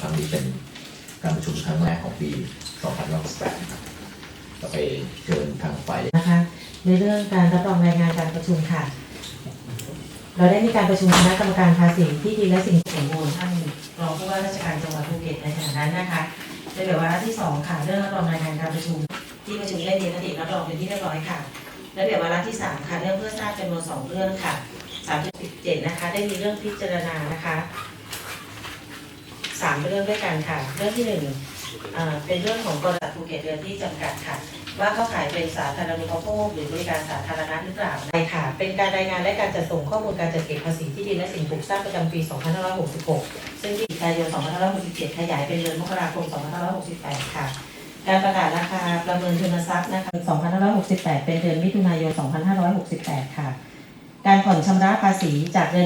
ครั้งนี้เป็นการประชุมครั้งแรกของปี2018ครับก็ไปเชิญทางฝ่ายนะคะในเรื่องการรับรองรายงานการประชุมค่ะ เราได้มีการประชุมคณะกรรมการภาษีที่ดินและสิ่งสมบูรณ์ท่านรองผู้ว่าราชการจังหวัดภูเก็ตในขณะนั้นนะคะในเดี๋ยววาระที่สองค่ะเรื่องรับรองรายงานการประชุม ที่ประชุมได้มีมติรับรองเป็นที่เรียบร้อยค่ะ และเดี๋ยววาระที่สามค่ะเรื่องเพื่อทราบจำนวนสองเรื่องค่ะสามสิบเจ็ดนะคะ ได้มีเรื่องพิจารณานะคะ สามเรื่องด้วยกันค่ะ เรื่องที่หนึ่งอ่าเป็นเรื่องของบริษัทภูเก็ตเรือที่จำกัดค่ะ ว่าเข้าขายเป็นสาธารณูปโภคหรือบริการสาธารณะหรือเปล่าใช่ค่ะ เป็นการรายงานและการจัดส่งข้อมูลการจัดเก็บภาษีที่ดินและสิ่งปลูกสร้างประจำปี 2566 ซึ่งที่กายน2567 ขยายเป็นเดือนมกราคม 2568 ค่ะ การประกาศราคาประเมินทุนทรัพย์นะคะ 2568 เป็นเดือนมิถุนายน 2568 ค่ะ การผ่อนชำระภาษีจากเดือน